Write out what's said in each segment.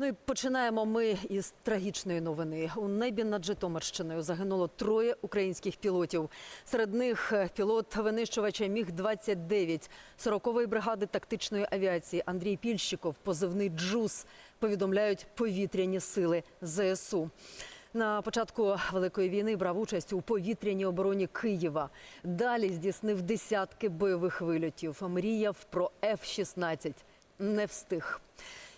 Ну і починаємо ми із трагічної новини. У небі над Житомирщиною загинуло троє українських пілотів. Серед них е, пілот винищувача Міг 29 40-ї бригади тактичної авіації Андрій Пільщиков, позивний Джус. Повідомляють повітряні сили ЗСУ. На початку великої війни брав участь у повітряній обороні Києва. Далі здійснив десятки бойових вильотів. Мріяв про F-16. Не встиг.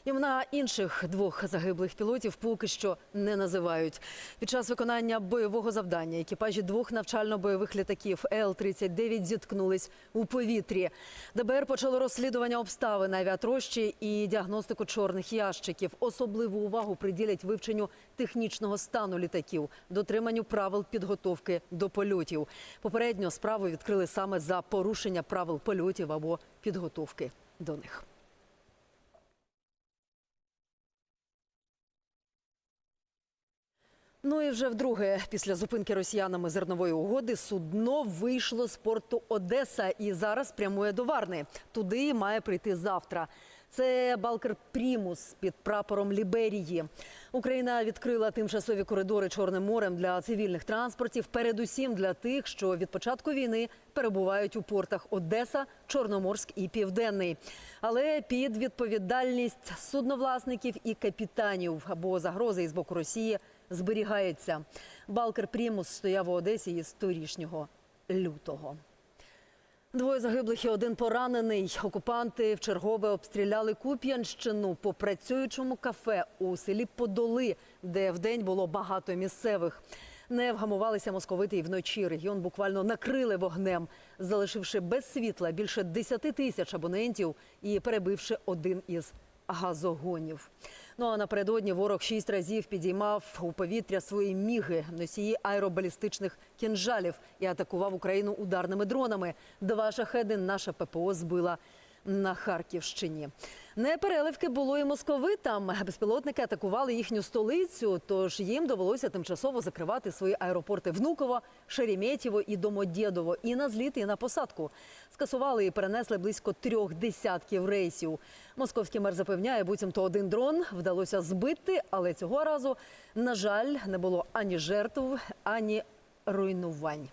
Імена інших двох загиблих пілотів поки що не називають. Під час виконання бойового завдання екіпажі двох навчально-бойових літаків Л-39 зіткнулись у повітрі. ДБР почало розслідування обставин авіатрощі і діагностику чорних ящиків. Особливу увагу приділять вивченню технічного стану літаків, дотриманню правил підготовки до польотів. Попередньо справу відкрили саме за порушення правил польотів або підготовки до них. Ну і вже вдруге, після зупинки росіянами зернової угоди, судно вийшло з порту Одеса і зараз прямує до Варни. Туди має прийти завтра. Це балкер Прімус під прапором Ліберії. Україна відкрила тимчасові коридори Чорним морем для цивільних транспортів, передусім для тих, що від початку війни перебувають у портах Одеса, Чорноморськ і Південний. Але під відповідальність судновласників і капітанів або загрози із боку Росії зберігається. Балкер Прімус стояв у Одесі із торішнього лютого. Двоє загиблих і один поранений. Окупанти вчергове обстріляли Куп'янщину по працюючому кафе у селі Подоли, де вдень було багато місцевих. Не вгамувалися московити і вночі. Регіон буквально накрили вогнем, залишивши без світла більше 10 тисяч абонентів і перебивши один із газогонів. Ну а напередодні ворог шість разів підіймав у повітря свої міги, носії аеробалістичних кінжалів і атакував Україну ударними дронами. Два шахеди наша ППО збила на Харківщині. Не переливки було і московитам. Безпілотники атакували їхню столицю, тож їм довелося тимчасово закривати свої аеропорти Внуково, Шереметьєво і Домодєдово і на зліт, і на посадку. Скасували і перенесли близько трьох десятків рейсів. Московський мер запевняє, буцімто один дрон вдалося збити, але цього разу, на жаль, не було ані жертв, ані руйнувань.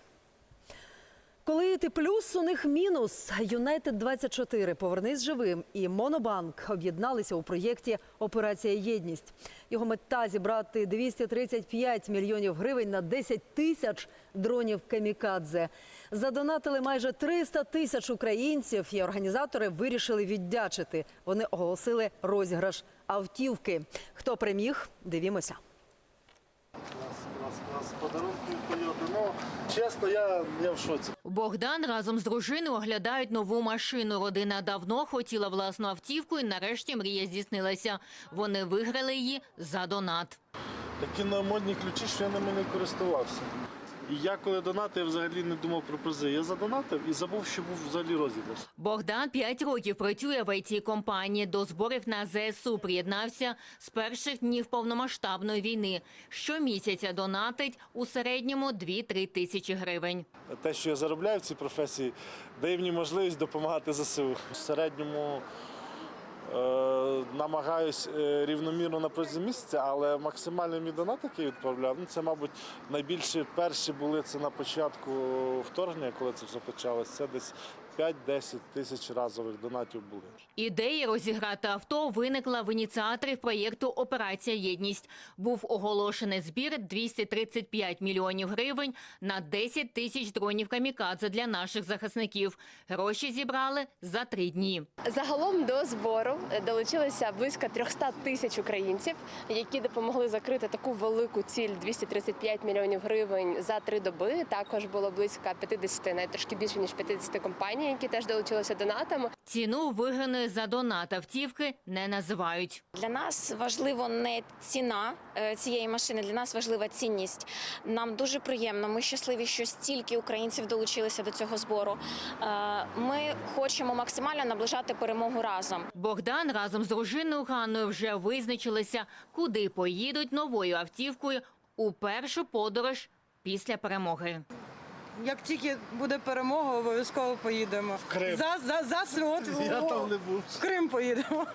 Коли ти плюс, у них мінус. Юнайтед 24 повернись живим і Монобанк об'єдналися у проєкті Операція Єдність. Його мета зібрати 235 мільйонів гривень на 10 тисяч дронів камікадзе. Задонатили майже 300 тисяч українців, і організатори вирішили віддячити. Вони оголосили розіграш автівки. Хто переміг? Дивімося. Нас, нас, нас подарунки чесно, я, я в шоці. Богдан разом з дружиною оглядають нову машину. Родина давно хотіла власну автівку і нарешті мрія здійснилася. Вони виграли її за донат. Такі новомодні ключі, що я ними не користувався. І я коли донатив, я взагалі не думав про призи. Я задонатив і забув, що був взагалі розіграш. Богдан п'ять років працює в it компанії До зборів на ЗСУ приєднався з перших днів повномасштабної війни. Щомісяця донатить у середньому 2-3 тисячі гривень. Те, що я заробляю в цій професії, дає мені можливість допомагати ЗСУ. В середньому намагаюсь е, рівномірно на протязі місяця, але максимальний мій донат, який відправляв, ну це, мабуть, найбільше перші були це на початку вторгнення, коли це все почалося. Це десь 5-10 тисяч разових донатів були. Ідея розіграти авто виникла в ініціаторів проєкту Операція Єдність. Був оголошений збір 235 мільйонів гривень на 10 тисяч дронів камікадзе для наших захисників. Гроші зібрали за три дні. Загалом до збору долучилося близько 300 тисяч українців, які допомогли закрити таку велику ціль 235 мільйонів гривень за три доби. Також було близько 50, навіть трошки більше ніж 50 компаній, які теж долучилися донатами. Ціну виграної за донат автівки не називають. Для нас важливо не ціна цієї машини, для нас важлива цінність. Нам дуже приємно. Ми щасливі, що стільки українців долучилися до цього збору. Е, Ми хочемо максимально наближати перемогу разом. Богдан разом з дружиною Ганною вже визначилися, куди поїдуть новою автівкою у першу подорож після перемоги. Як тільки буде перемога, обов'язково поїдемо. Крим. За, за, за свят, Я там не був. в Крим поїдемо.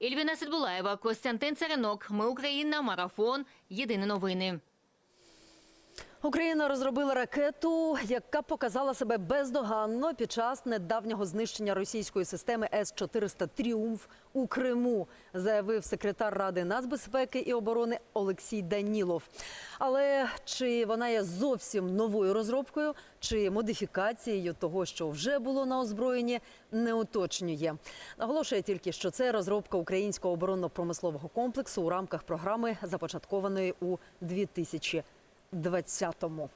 Ільвіна Сидбулаєва, Костянтин Царинок. Ми Україна. Марафон. Єдині новини. Україна розробила ракету, яка показала себе бездоганно під час недавнього знищення російської системи С-400 «Тріумф» у Криму, заявив секретар Ради нацбезпеки і оборони Олексій Данілов. Але чи вона є зовсім новою розробкою, чи модифікацією того, що вже було на озброєнні, не уточнює. Наголошує тільки, що це розробка українського оборонно-промислового комплексу у рамках програми, започаткованої у 2000 20-му.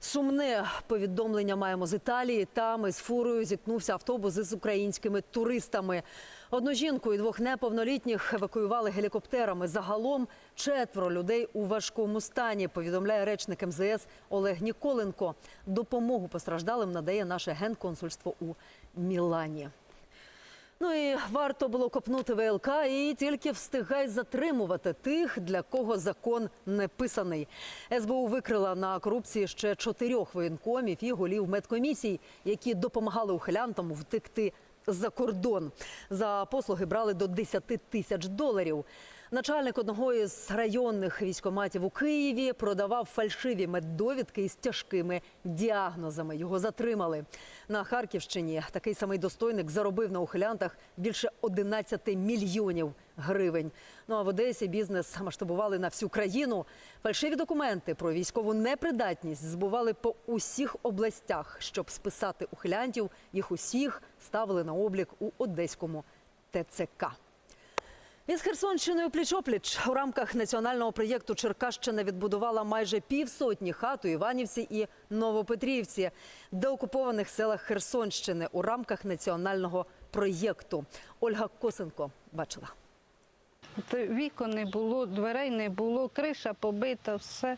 Сумне повідомлення маємо з Італії. Там із фурою зіткнувся автобус із українськими туристами. Одну жінку і двох неповнолітніх евакуювали гелікоптерами. Загалом четверо людей у важкому стані. Повідомляє речник МЗС Олег Ніколенко. Допомогу постраждалим надає наше генконсульство у Мілані. Ну і варто було копнути ВЛК і тільки встигай затримувати тих, для кого закон не писаний. СБУ викрила на корупції ще чотирьох воєнкомів і голів медкомісій, які допомагали ухилянтам втекти за кордон. За послуги брали до 10 тисяч доларів. Начальник одного із районних військоматів у Києві продавав фальшиві меддовідки із тяжкими діагнозами. Його затримали. На Харківщині такий самий достойник заробив на ухилянтах більше 11 мільйонів гривень. Ну а в Одесі бізнес масштабували на всю країну. Фальшиві документи про військову непридатність збували по усіх областях. Щоб списати ухилянтів, їх усіх ставили на облік у одеському ТЦК. Із Херсонщиною пліч-опліч у рамках національного проєкту Черкащина відбудувала майже півсотні хат у Іванівці і Новопетрівці, деокупованих селах Херсонщини у рамках національного проєкту. Ольга Косенко бачила. Вікон не було, дверей не було, криша побита, все.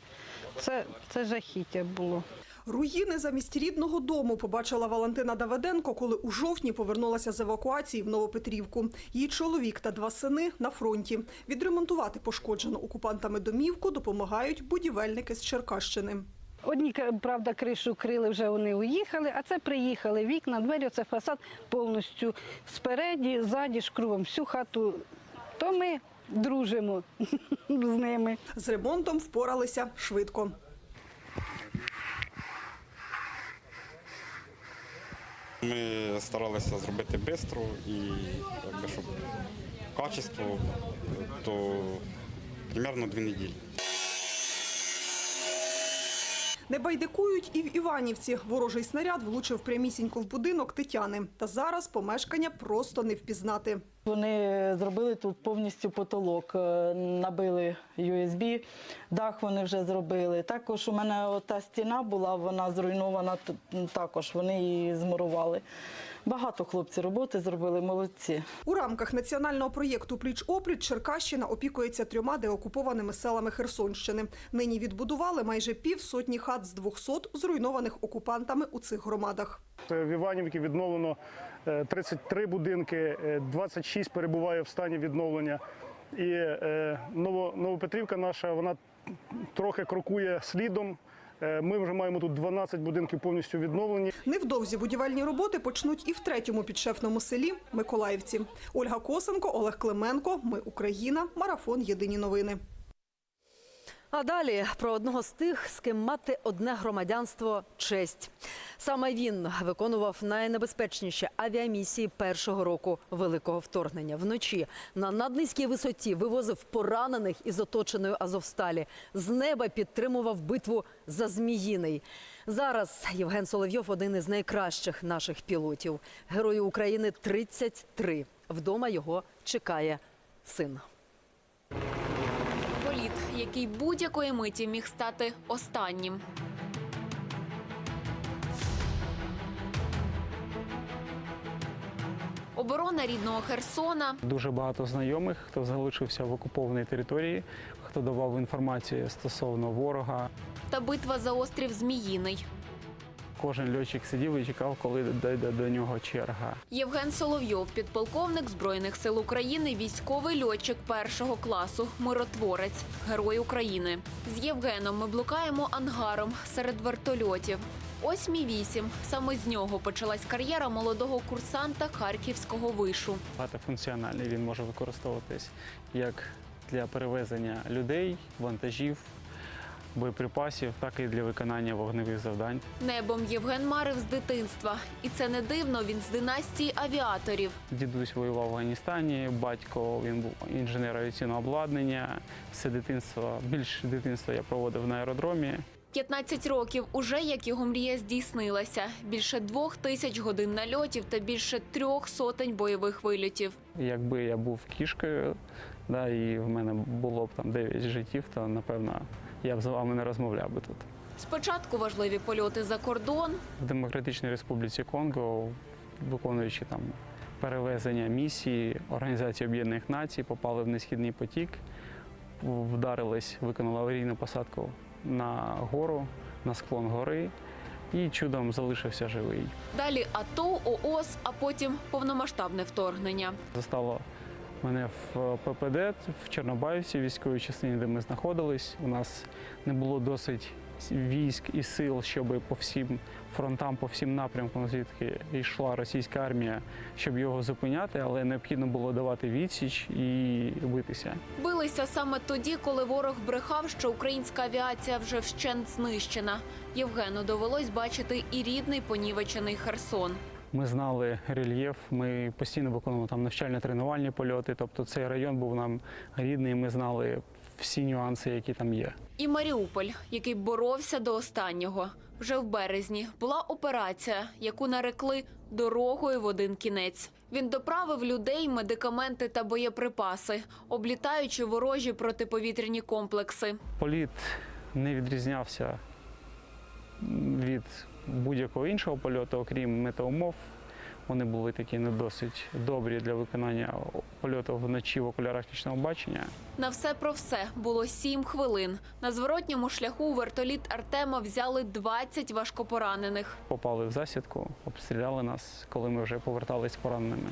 Це, це жахіття було. Руїни замість рідного дому побачила Валентина Давиденко, коли у жовтні повернулася з евакуації в Новопетрівку. Її чоловік та два сини на фронті. Відремонтувати пошкоджену окупантами домівку допомагають будівельники з Черкащини. Одні, правда, кришу крили, вже вони уїхали, а це приїхали. Вікна, двері, це фасад повністю спереді, ззаді ж кругом, всю хату. То ми дружимо з ними. З ремонтом впоралися швидко. Ми старалися зробити швидко і якби, щоб качество, то примерно дві неділі. Не байдикують і в Іванівці. Ворожий снаряд влучив прямісінько в будинок Тетяни. Та зараз помешкання просто не впізнати. Вони зробили тут повністю потолок, е, набили USB, дах вони вже зробили. Також у мене та стіна була, вона зруйнована також, вони її змурували. Багато хлопці роботи зробили, молодці. У рамках національного проєкту Пліч-опліч Черкащина опікується трьома деокупованими селами Херсонщини. Нині відбудували майже півсотні хат з 200 зруйнованих окупантами у цих громадах. Е, В Іванівці відновлено е, 33 будинки, е, 26 перебуває в стані відновлення. І е, Новопетрівка наша, вона трохи крокує слідом. Е, Ми вже маємо тут 12 будинків повністю відновлені. Невдовзі будівельні роботи почнуть і в третьому підшефному селі Миколаївці. Ольга Косенко, Олег Клименко. Ми Україна. Марафон. Єдині новини. А далі про одного з тих, з ким мати одне громадянство честь. Саме він виконував найнебезпечніші авіамісії першого року великого вторгнення. Вночі на наднизькій висоті вивозив поранених із оточеної Азовсталі. З неба підтримував битву за Зміїний. Зараз Євген Соловйов один із найкращих наших пілотів. Герою України 33. Вдома його чекає син. Політ, який будь-якої миті міг стати останнім. Оборона рідного Херсона, Дуже багато знайомих, хто залишився в окупованій території, хто давав інформацію стосовно ворога. та битва за острів Зміїний. Кожен льотчик сидів і чекав, коли дійде до нього черга. Євген Соловйов, підполковник Збройних сил України, військовий льотчик першого класу, миротворець, герой України. З Євгеном ми блукаємо ангаром серед вертольотів. Ось мій вісім. Саме з нього почалась кар'єра молодого курсанта Харківського вишу. Багатофункціональний він може використовуватись як для перевезення людей, вантажів, боєприпасів, так і для виконання вогневих завдань. Небом Євген марив з дитинства. І це не дивно, він з династії авіаторів. Дідусь воював в Афганістані, батько він був інженер авіаційного обладнання. Все дитинство, більше дитинства я проводив на аеродромі. 15 років уже як його мрія здійснилася. Більше двох тисяч годин нальотів та більше трьох сотень бойових вильотів. Якби я був кішкою, да, і в мене було б там 9 життів, то напевно я б з вами не розмовляв би тут. Спочатку важливі польоти за кордон, В Демократичній Республіці Конго, виконуючи там перевезення місії Організації Об'єднаних Націй, попали в несхідний потік, вдарились, виконали аварійну посадку на гору, на склон гори і чудом залишився живий. далі АТО, ООС, а потім повномасштабне вторгнення. Застало мене в ППД в Чорнобаївці, військовій частині, де ми знаходились. У нас не було досить військ і сил, щоб по всім фронтам, по всім напрямкам, звідки йшла російська армія, щоб його зупиняти, але необхідно було давати відсіч і битися. Билися саме тоді, коли ворог брехав, що українська авіація вже вщент знищена. Євгену довелось бачити і рідний понівечений Херсон. Ми знали рельєф, ми постійно виконували там навчально-тренувальні польоти. Тобто цей район був нам рідний. Ми знали всі нюанси, які там є. І Маріуполь, який боровся до останнього. Вже в березні була операція, яку нарекли дорогою в один кінець. Він доправив людей, медикаменти та боєприпаси, облітаючи ворожі протиповітряні комплекси. Політ не відрізнявся від будь-якого іншого польоту, окрім метеумов. Вони були такі не досить добрі для виконання польоту вночі в окулярах нічного бачення. На все про все було сім хвилин. На зворотньому шляху вертоліт Артема взяли 20 важкопоранених. Попали в засідку, обстріляли нас, коли ми вже повертались пораненими.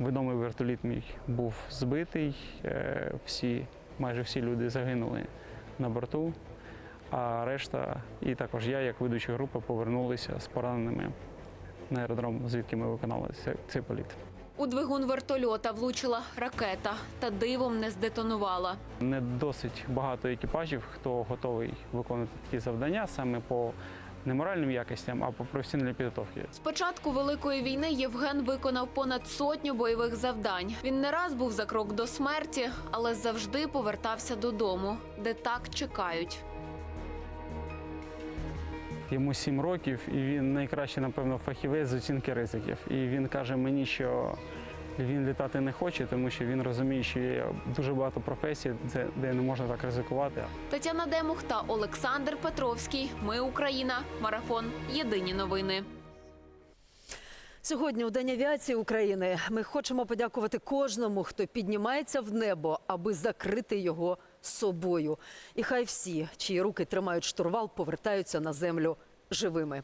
Відомий вертоліт мій був збитий. е, Всі, майже всі люди загинули на борту, а решта, і також я, як ведучий групи, повернулися з пораненими на аеродром, звідки ми виконали цей- цей політ. У двигун вертольота влучила ракета та дивом не здетонувала. Не досить багато екіпажів, хто готовий виконувати такі завдання саме по не моральним якостям, а по професійній підготовці. З початку великої війни Євген виконав понад сотню бойових завдань. Він не раз був за крок до смерті, але завжди повертався додому, де так чекають. Йому сім років, і він найкращий, напевно, фахівець з оцінки ризиків. І він каже мені, що він літати не хоче, тому що він розуміє, що є дуже багато професій, де- де не можна так ризикувати. Тетяна Демух та Олександр Петровський. Ми Україна. Марафон. Єдині новини. Сьогодні у День авіації України ми хочемо подякувати кожному, хто піднімається в небо, аби закрити його собою. І хай всі, чиї руки тримають штурвал, повертаються на землю живими.